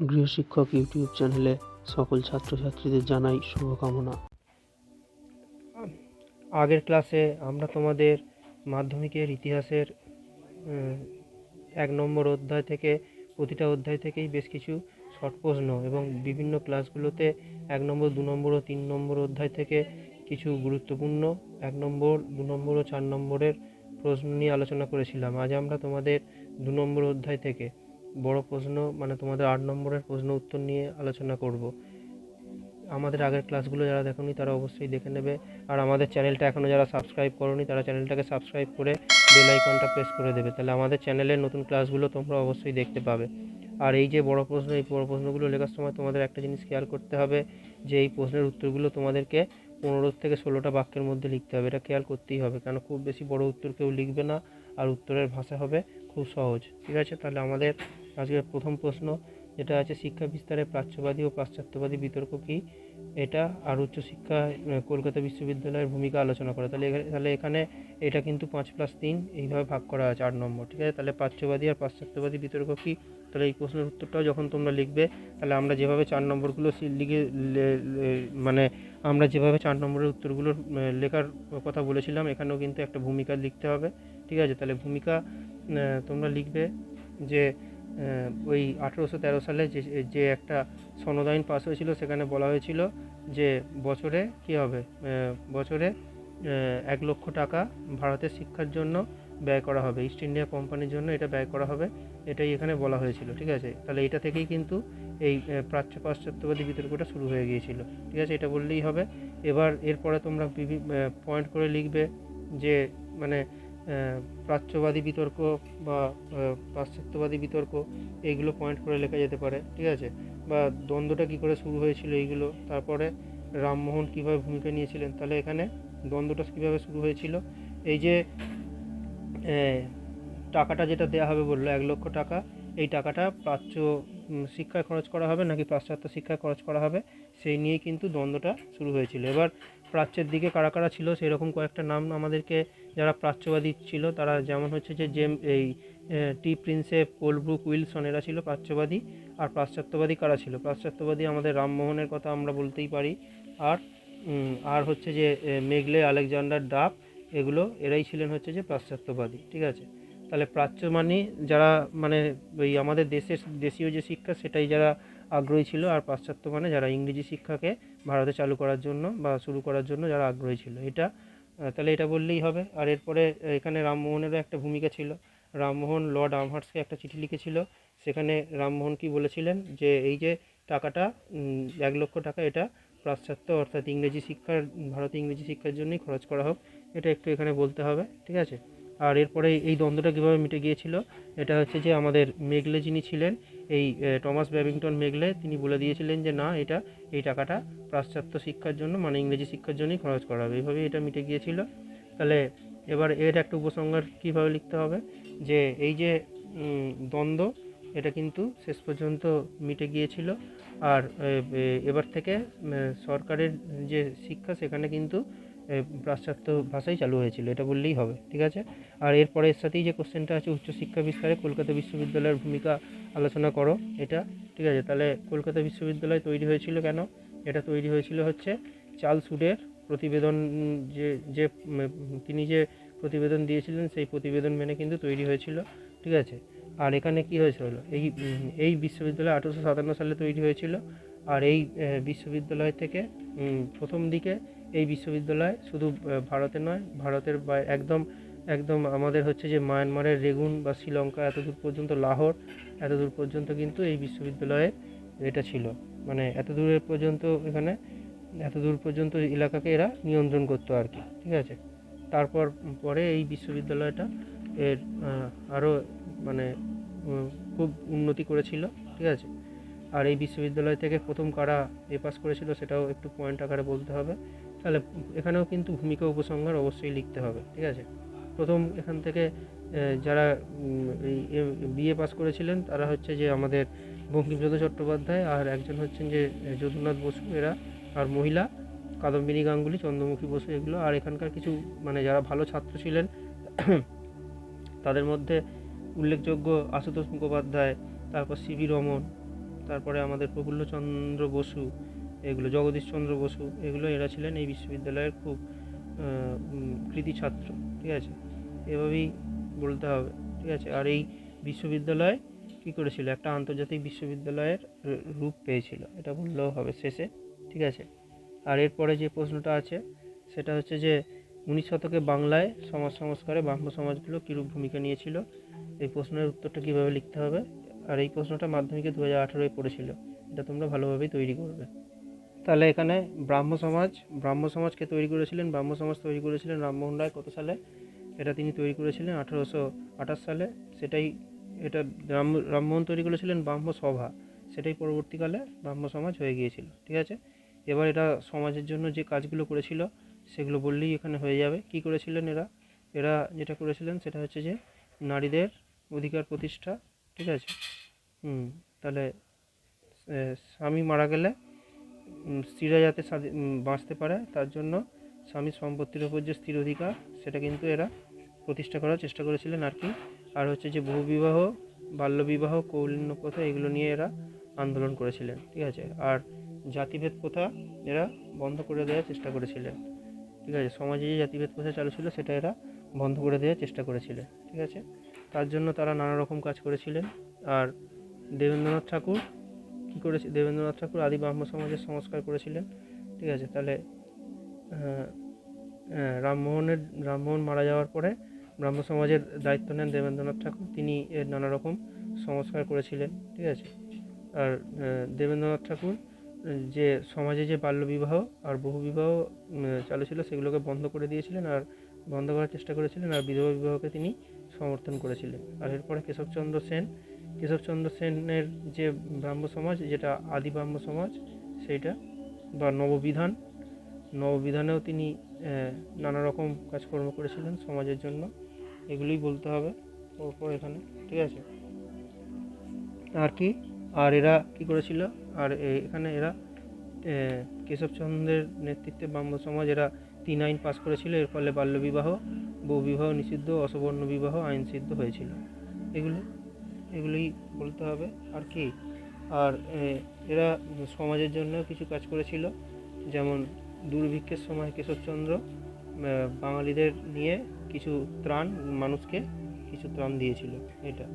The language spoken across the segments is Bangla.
গৃহশিক্ষক ইউটিউব চ্যানেলে সকল ছাত্রছাত্রীদের জানাই শুভকামনা। আগের ক্লাসে আমরা তোমাদের মাধ্যমিকের ইতিহাসের এক নম্বর অধ্যায় থেকে, প্রতিটা অধ্যায় থেকেই বেশ কিছু শর্ট প্রশ্ন এবং বিভিন্ন ক্লাসগুলোতে এক নম্বর, দু নম্বর ও তিন নম্বর অধ্যায় থেকে কিছু গুরুত্বপূর্ণ, এক নম্বর, দু নম্বর ও চার নম্বরের প্রশ্ন নিয়ে আলোচনা করেছিলাম। আজ আমরা তোমাদের দু নম্বর অধ্যায় থেকে বড় প্রশ্ন মানে তোমাদের আট নম্বরের প্রশ্ন উত্তর নিয়ে আলোচনা করব। আমাদের আগের ক্লাসগুলো যারা দেখোনি, তারা অবশ্যই দেখে নেবে। আর আমাদের চ্যানেলটা এখনও যারা সাবস্ক্রাইব করোনি, তারা চ্যানেলটাকে সাবস্ক্রাইব করে বেল আইকনটা প্রেস করে দেবে। তাহলে আমাদের চ্যানেলের নতুন ক্লাসগুলো তোমরা অবশ্যই দেখতে পাবে। আর এই যে বড় প্রশ্ন, এই বড় প্রশ্নগুলো লেখার সময় তোমাদের একটা জিনিস খেয়াল করতে হবে, যে এই প্রশ্নের উত্তরগুলো তোমাদেরকে পনেরো থেকে ষোলোটা বাক্যের মধ্যে লিখতে হবে। এটা খেয়াল করতেই হবে কারণ খুব বেশি বড় উত্তর কেউ লিখবে না, আর উত্তরের ভাষা হবে খুব সহজ। ঠিক আছে? তাহলে আমাদের আজকের প্রথম প্রশ্ন, যেটা আছে শিক্ষা বিস্তারে প্রাচ্যবাদী ও পাশ্চাত্যবাদী বিতর্ক কী? এটা আর উচ্চশিক্ষা কলকাতা বিশ্ববিদ্যালয়ের ভূমিকা আলোচনা করা। তাহলে তাহলে এখানে এটা কিন্তু পাঁচ প্লাস তিন, এইভাবে ভাগ করা আছে আট নম্বর, ঠিক আছে? তাহলে প্রাচ্যবাদী আর পাশ্চাত্যবাদী বিতর্ক কী? তাহলে এই প্রশ্নের উত্তরটাও যখন তোমরা লিখবে, তাহলে আমরা যেভাবে চার নম্বরগুলো লিখে মানে আমরা যেভাবে চার নম্বরের উত্তরগুলোর লেখার কথা বলেছিলাম, এখানেও কিন্তু একটা ভূমিকা লিখতে হবে, ঠিক আছে? তাহলে ভূমিকা তোমরা লিখবে যে ওই আঠেরোশো তেরো সালে যে যে একটা সনদ আইন পাস হয়েছিল, সেখানে বলা হয়েছিল যে বছরে কি হবে? বছরে এক লক্ষ টাকা ভারতের শিক্ষার জন্য ব্যয় করা হবে। ইস্ট ইন্ডিয়া কোম্পানির জন্য এটা ব্যয় করা হবে। এটাই এখানে বলা হয়েছিল, ঠিক আছে? তাহলে এটা থেকেই কিন্তু এই প্রাচ্য, পাশ্চাত্যবাদী বিতর্কটা শুরু হয়ে গিয়েছিল, ঠিক আছে? এটা বললেই হবে। এবার এরপরে তোমরা পয়েন্ট করে লিখবে যে মানে প্রাচ্যবাদী বিতর্ক বা পাশ্চাত্যবাদী বিতর্ক, এইগুলো পয়েন্ট করে লেখা যেতে পারে, ঠিক আছে? বা দ্বন্দ্বটা কী করে শুরু হয়েছিল এইগুলো? তারপরে রামমোহন কীভাবে ভূমিকা নিয়েছিলেন? তাহলে এখানে দ্বন্দ্বটা কীভাবে শুরু হয়েছিল? এই যে টাকাটা যেটা দেওয়া হবে বলল, এক লক্ষ টাকা, এই টাকাটা প্রাচ্য শিক্ষায় খরচ করা হবে নাকি পাশ্চাত্য শিক্ষায় খরচ করা হবে? সেই নিয়েই কিন্তু দ্বন্দ্বটা শুরু হয়েছিল। এবার প্রাচ্যের দিকে কারা কারা ছিল, সেরকম কয়েকটা নাম আমাদেরকে যারা প্রাচ্যবাদী ছিল, তারা যেমন হচ্ছে যে জেম, এই টি প্রিন্সেপ পোলব্রুক উইলসন এরা ছিল প্রাচ্যবাদী, আর পাশ্চাত্যবাদী কারা ছিল? পাশ্চাত্যবাদী আমাদের রামমোহনের কথা আমরা বলতেই পারি, আর আর হচ্ছে যে মেঘলে আলেকজান্ডার ডাফ এগুলো, এরাই ছিলেন হচ্ছে যে পাশ্চাত্যবাদী, ঠিক আছে? তাহলে প্রাচ্য মানে যারা মানে ওই আমাদের দেশের দেশীয় যে শিক্ষা, সেটাই যারা আগ্রহী ছিল, আর পাশ্চাত্য মানে যারা ইংরেজি শিক্ষাকে ভারতে চালু করার জন্য বা শুরু করার জন্য যারা আগ্রহী ছিল। এটা তাহলে এটা বললেই হবে। আর এরপরে এখানে রামমোহনেরও একটা ভূমিকা ছিল। রামমোহন লর্ড আমহার্সকে একটা চিঠি লিখেছিল। সেখানে রামমোহন কি বলেছিলেন যে, এই যে টাকাটা এক লক্ষ টাকা এটা পাশ্চাত্য অর্থাৎ ইংরেজি শিক্ষার, ভারতে ইংরেজি শিক্ষার জন্যই খরচ করা হোক, এটা একটু এখানে বলতে হবে। ঠিক আছে? আর এরপরে এই দ্বন্দ্বটা কীভাবে মিটে গিয়েছিল, এটা হচ্ছে যে আমাদের মেঘলে যিনি ছিলেন, এই টমাস ব্যাবিংটন মেঘলে, তিনি বলে দিয়েছিলেন যে না, এটা, এই টাকাটা পাশ্চাত্য শিক্ষার জন্য মানে ইংরেজি শিক্ষার জন্যই খরচ করা হবে। এইভাবেই এটা মিটে গিয়েছিল। তাহলে এবার এর একটা উপসংহার কীভাবে লিখতে হবে? যে এই যে দ্বন্দ্ব, এটা কিন্তু শেষ পর্যন্ত মিটে গিয়েছিল। আর এবার থেকে সরকারের যে শিক্ষা, সেখানে কিন্তু পাশ্চাত্য ভাষাই চালু হয়েছিল, এটা বললেই হবে, ঠিক আছে? আর এরপরে এর সাথেই যে কোশ্চেনটা আছে উচ্চশিক্ষা বিস্তারে কলকাতা বিশ্ববিদ্যালয়ের ভূমিকা আলোচনা করো এটা, ঠিক আছে? তাহলে কলকাতা বিশ্ববিদ্যালয় তৈরি হয়েছিল কেন? এটা তৈরি হয়েছিল হচ্ছে চার্লস উডের প্রতিবেদন, যে যে তিনি যে প্রতিবেদন দিয়েছিলেন, সেই প্রতিবেদন মেনে কিন্তু তৈরি হয়েছিল, ঠিক আছে? আর এখানে কি হয়েছিল এই এই বিশ্ববিদ্যালয় আঠেরোশো সাতান্ন সালে তৈরি হয়েছিল, আর এই বিশ্ববিদ্যালয় থেকে প্রথম দিকে এই বিশ্ববিদ্যালয় শুধু ভারতে নয়, ভারতের একদম একদম আমাদের হচ্ছে যে মায়ানমারের রেগুন বা শ্রীলঙ্কা এত দূর পর্যন্ত, লাহোর এত দূর পর্যন্ত কিন্তু এই বিশ্ববিদ্যালয়ে এটা ছিল। মানে এত দূরের পর্যন্ত এখানে এত দূর পর্যন্ত এলাকাকে এরা নিয়ন্ত্রণ করতো আর কি, ঠিক আছে? তারপর পরে এই বিশ্ববিদ্যালয়টা এর আরও মানে খুব উন্নতি করেছিল, ঠিক আছে? আর এই বিশ্ববিদ্যালয় থেকে প্রথম কারা এ পাস করেছিল সেটাও একটু পয়েন্ট আকারে বলতে হবে। তাহলে এখানেও কিন্তু ভূমিকা উপসংহার অবশ্যই লিখতে হবে, ঠিক আছে? প্রথম এখান থেকে যারা বিএ পাস করেছিলেন, তারা হচ্ছে যে আমাদের বঙ্কিমচন্দ্র চট্টোপাধ্যায় আর একজন হচ্ছেন যে যদুনাথ বসু, এরা, আর মহিলা, কাদম্বিনী গাঙ্গুলি, চন্দ্রমুখী বসু এগুলো, আর এখানকার কিছু মানে যারা ভালো ছাত্র ছিলেন, তাদের মধ্যে উল্লেখযোগ্য আশুতোষ মুখোপাধ্যায়, তারপর সিভি রমন, তারপরে আমাদের প্রফুল্লচন্দ্র বসু এগুলো জগদীশচন্দ্র বসু, এগুলো এরা ছিলেন এই বিশ্ববিদ্যালয়ের খুব কৃতি ছাত্র, ঠিক আছে? এভাবেই বলতে হবে, ঠিক আছে? আর এই বিশ্ববিদ্যালয় কী করেছিল? একটা আন্তর্জাতিক বিশ্ববিদ্যালয়ের রূপ পেয়েছিল, এটা বললেও হবে শেষে, ঠিক আছে? আর এরপরে যে প্রশ্নটা আছে, সেটা হচ্ছে যে উনিশ শতকে বাংলায় সমাজ সংস্কারে ব্রাহ্ম সমাজগুলো কীরূপ ভূমিকা নিয়েছিল? এই প্রশ্নের উত্তরটা কীভাবে লিখতে হবে? আর এই প্রশ্নটা মাধ্যমিকে দু হাজার আঠেরোয় পড়েছিল, এটা তোমরা ভালোভাবেই তৈরি করবে। তাহলে এখানে ব্রাহ্ম সমাজ, ব্রাহ্ম সমাজকে তৈরি করেছিলেন? ব্রাহ্ম সমাজ তৈরি করেছিলেন রামমোহন রায় কত সালে? এটা তিনি তৈরি করেছিলেন আঠারোশো আঠাশ সালে। সেটাই এটা রাম, রামমোহন তৈরি করেছিলেন ব্রাহ্ম সভা। সেটাই পরবর্তীকালে ব্রাহ্ম সমাজ হয়ে গিয়েছিল, ঠিক আছে? এবার এটা সমাজের জন্য যে কাজগুলো করেছিল, সেগুলো বললেই এখানে হয়ে যাবে। কি করেছিলেন এরা? এরা যেটা করেছিলেন সেটা হচ্ছে যে নারীদের অধিকার প্রতিষ্ঠা, ঠিক আছে? হুম, তাহলে স্বামী মারা গেলে স্ত্রীরা যাতে বাঁচতে পারে, তার জন্য স্বামীর সম্পত্তির ওপর যে স্থির অধিকার, সেটা কিন্তু এরা প্রতিষ্ঠা করার চেষ্টা করেছিলেন আর কি। আর হচ্ছে যে বহুবিবাহ বাল্যবিবাহ কৌলিন্য প্রথা, এগুলো নিয়ে এরা আন্দোলন করেছিলেন, ঠিক আছে? আর জাতিভেদ প্রথা এরা বন্ধ করে দেওয়ার চেষ্টা করেছিলেন, ঠিক আছে? সমাজে যে জাতিভেদ প্রথা চালু ছিল, সেটা এরা বন্ধ করে দেওয়ার চেষ্টা করেছিলেন, ঠিক আছে? তার জন্য তারা নানা রকম কাজ করেছিলেন। আর দেবেন্দ্রনাথ ঠাকুর কী করেছে? দেবেন্দ্রনাথ ঠাকুর, আদি ব্রাহ্ম সমাজের সংস্কার করেছিলেন, ঠিক আছে? তাহলে রামমোহনের, রামমোহন মারা যাওয়ার পরে ব্রাহ্ম সমাজের দায়িত্ব নেন দেবেন্দ্রনাথ ঠাকুর। তিনি এর নানা রকম সংস্কার করেছিলেন, ঠিক আছে? আর দেবেন্দ্রনাথ ঠাকুর, যে সমাজে যে বাল্যবিবাহ আর বহুবিবাহ চালু ছিল, সেগুলোকে বন্ধ করে দিয়েছিলেন আর বন্ধ করার চেষ্টা করেছিলেন। আর বিধবা বিবাহকে তিনি সমর্থন করেছিলেন। আর এরপরে কেশবচন্দ্র সেন কেশবচন্দ্র সেনের যে ব্রাহ্ম সমাজ, যেটা আদি ব্রাহ্ম সমাজ, সেইটা বা নববিধান। নববিধানেও তিনি নানা রকম কাজকর্ম করেছিলেন সমাজের জন্য। এগুলোই বলতে হবে ওপর এখানে, ঠিক আছে? আর কি? আর এরা কি করেছিল? আর এখানে এরা কেশবচন্দ্রের নেতৃত্বে ব্রাহ্ম সমাজ, এরা তিন আইন পাস করেছিল। এর ফলে বাল্যবিবাহ বহুবিবাহ নিষিদ্ধ, অসবর্ণ বিবাহ আইন সিদ্ধ হয়েছিল। এগুলো এগুলোই বলতে হবে। আর কি? আর এরা সমাজের জন্য কিছু কাজ করেছিল। যেমন দুর্ভিক্ষের সময় কেশবচন্দ্র বাঙালিদের নিয়ে কিছু ত্রাণ, মানুষকে কিছু ত্রাণ দিয়েছিল। এটা,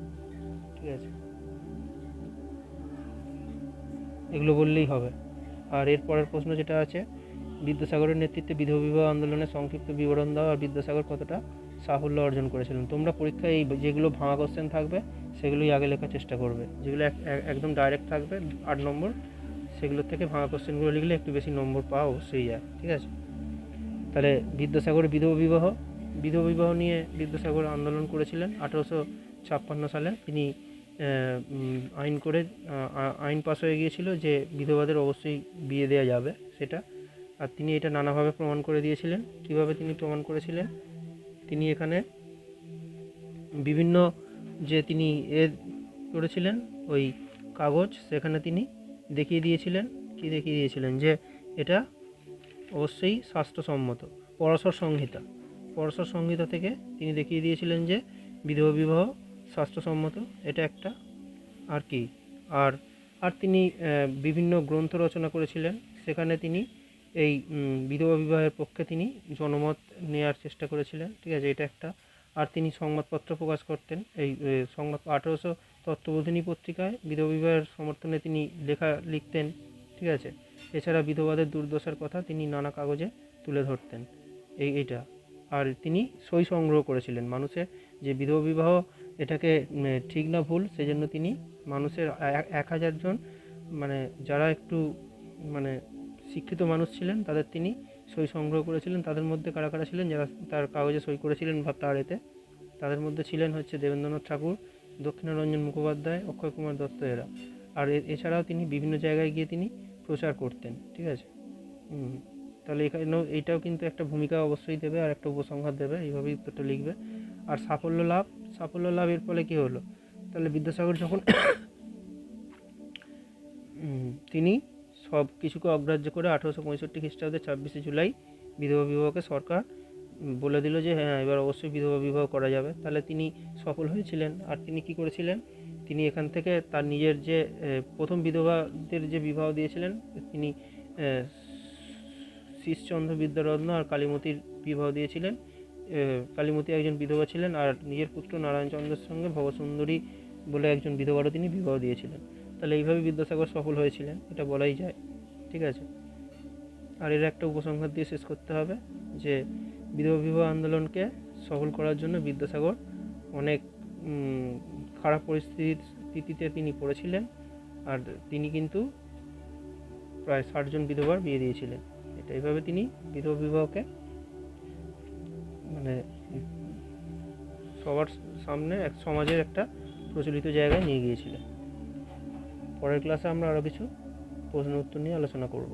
ঠিক আছে? এগুলো বললেই হবে। আর এর পরের প্রশ্ন যেটা আছে, বিদ্যাসাগরের নেতৃত্বে বিধবা বিবাহ আন্দোলনের সংক্ষিপ্ত বিবরণ দাও, আর বিদ্যাসাগর কতটা সাফল্য অর্জন করেছিলেন? তোমরা পরীক্ষায় এই যেগুলো ভাঙা কোশ্চেন থাকবে সেগুলোই আগে লেখার চেষ্টা করবে। যেগুলো এক- এক- একদম ডাইরেক্ট থাকবে, আট নম্বর, সেগুলোর থেকে ভাঙা কোশ্চেনগুলো লিখলে একটু বেশি নম্বর পাওয়া অবশ্যই যায়, ঠিক আছে? তাহলে বিদ্যাসাগরের বিধবা বিবাহ বিধবা বিবাহ নিয়ে বিদ্যাসাগর আন্দোলন করেছিলেন আঠারোশো ছাপ্পান্ন সালে। তিনি আইন করে আইন পাস হয়ে গিয়েছিল যে বিধবাদের অবশ্যই বিয়ে দেওয়া যাবে সেটা। আর তিনি এটা নানাভাবে প্রমাণ করে দিয়েছিলেন। কীভাবে তিনি প্রমাণ করেছিলেন? তিনি এখানে বিভিন্ন যে তিনি এ করেছিলেন, ওই কাগজ সেখানে তিনি দেখিয়ে দিয়েছিলেন। কি দেখিয়ে দিয়েছিলেন? যে এটা অবশ্যই স্বাস্থ্যসম্মত পরশর সংহিতা। পরশর সংহিতা থেকে তিনি দেখিয়ে দিয়েছিলেন যে বিধবা বিবাহ স্বাস্থ্যসম্মত, এটা একটা। আর কি? আর আর তিনি বিভিন্ন গ্রন্থ রচনা করেছিলেন। সেখানে তিনি এই বিধবা বিবাহের পক্ষে তিনি জনমত নেওয়ার চেষ্টা করেছিলেন। ঠিক আছে, এটা একটা। আর তিনি সংবাদপত্র প্রকাশ করতেন। এই সংবাদ আঠেরোশো তত্ত্ববোধিনী পত্রিকায় বিধবা বিবাহের সমর্থনে তিনি লেখা লিখতেন, ঠিক আছে? এছাড়া বিধবাদের দুর্দশার কথা তিনি নানা কাগজে তুলে ধরতেন। এই, এইটা। আর তিনি সই সংগ্রহ করেছিলেন মানুষের। যে বিধবা বিবাহ এটাকে ঠিক না ভুল, সেজন্য তিনি মানুষের এক- হাজার জন মানে যারা একটু মানে শিক্ষিত মানুষ ছিলেন, তাদের তিনি সই সংগ্রহ করেছিলেন, তাদের মধ্যে কারা কারা ছিলেন যারা তার কাগজে সই করেছিলেন বা তার এতে? তাদের মধ্যে ছিলেন হচ্ছে দেবেন্দ্রনাথ ঠাকুর, দক্ষিণারঞ্জন মুখোপাধ্যায়, অক্ষয় কুমার দত্ত এরা। আর এছাড়াও তিনি বিভিন্ন জায়গায় গিয়ে তিনি প্রচার করতেন, ঠিক আছে? তাহলে এখানেও এইটাও কিন্তু একটা ভূমিকা অবশ্যই দেবে আর একটা উপসংহার দেবে, এইভাবেই উত্তরটা লিখবে। আর সাফল্য লাভ, সাফল্য লাভের ফলে কী হলো? তাহলে বিদ্যাসাগর যখন তিনি সব কিছুকে অগ্রাহ্য করে আঠেরোশো পঁয়ষট্টি খ্রিস্টাব্দে ছাব্বিশে জুলাই বিধবা বিবাহকে সরকার বলে দিল যে হ্যাঁ এবার অবশ্যই বিধবা বিবাহ করা যাবে। তাহলে তিনি সফল হয়েছিলেন। আর তিনি কি করেছিলেন? তিনি এখান থেকে তার নিজের যে প্রথম বিধবাদের যে বিবাহ দিয়েছিলেন, তিনি শীষচন্দ্র বিদ্যারত্ন আর কালীমতির বিবাহ দিয়েছিলেন। কালীমতি একজন বিধবা ছিলেন আর নিজের পুত্র নারায়ণচন্দ্রের সঙ্গে ভবসুন্দরী বলে একজন বিধবারও তিনি বিবাহ দিয়েছিলেন। তাহলে এইভাবে বিদ্যাসাগর সফল হয়েছিলেন, এটা বলাই যায়, ঠিক আছে? আর এর একটা উপসংহার দিয়ে শেষ করতে হবে যে বিধবা বিবাহ আন্দোলনকে সফল করার জন্য বিদ্যাসাগর অনেক খারাপ পরিস্থিতিতে তিনি পড়েছিলেন আর তিনি কিন্তু প্রায় ষাটজন বিধবার বিয়ে দিয়েছিলেন। এটা এইভাবে তিনি বিধবা বিবাহকে মানে সবার সামনে এক সমাজের একটা প্রচলিত জায়গায় নিয়ে গিয়েছিলেন। পরের ক্লাসে আমরা আরও কিছু প্রশ্ন উত্তর নিয়ে আলোচনা করব।